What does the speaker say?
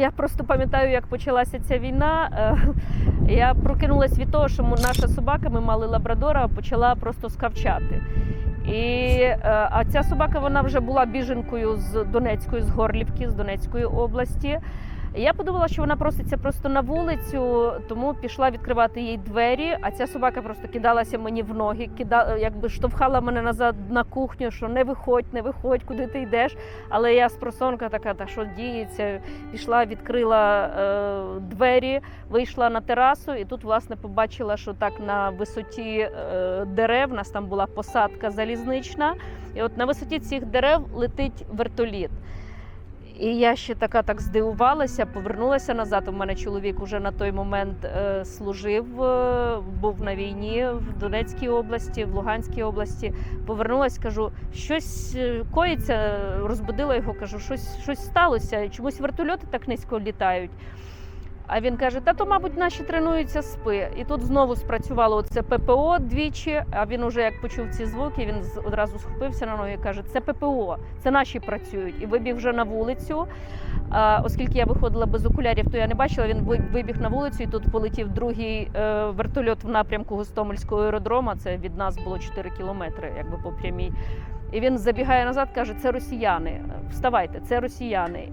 я просто пам'ятаю, як почалася ця війна. Е, Я прокинулась від того, що наша собака, ми мали лабрадора, почала просто скавчати. І, е, а ця собака вона вже була біженкою з Донецької, з Горлівки, з Донецької області. Я подумала, що вона проситься просто на вулицю, тому пішла відкривати їй двері. А ця собака просто кидалася мені в ноги, кида, якби штовхала мене назад на кухню, що не виходь, не виходь, куди ти йдеш. Але я спросонка така, та що діється, пішла, відкрила е, двері, вийшла на терасу, і тут, власне, побачила, що так на висоті е, дерев, у нас там була посадка залізнична, і от на висоті цих дерев летить вертоліт. І я ще така так здивувалася, повернулася назад. У мене чоловік уже на той момент е, служив, е, був на війні в Донецькій області, в Луганській області. Повернулась, кажу, щось е, коїться, розбудила його, кажу, щось, щось сталося. Чомусь вертольоти так низько літають. А він каже: Та то, мабуть, наші тренуються спи. І тут знову спрацювало це ППО двічі. А він уже як почув ці звуки, він одразу схопився на ноги і каже: Це ППО, це наші працюють. І вибіг вже на вулицю. А, оскільки я виходила без окулярів, то я не бачила. Він вибіг на вулицю, і тут полетів другий е, вертольот в напрямку Гостомельського аеродрома. Це від нас було 4 кілометри, якби по прямій. І він забігає назад, каже: це росіяни. Вставайте, це росіяни.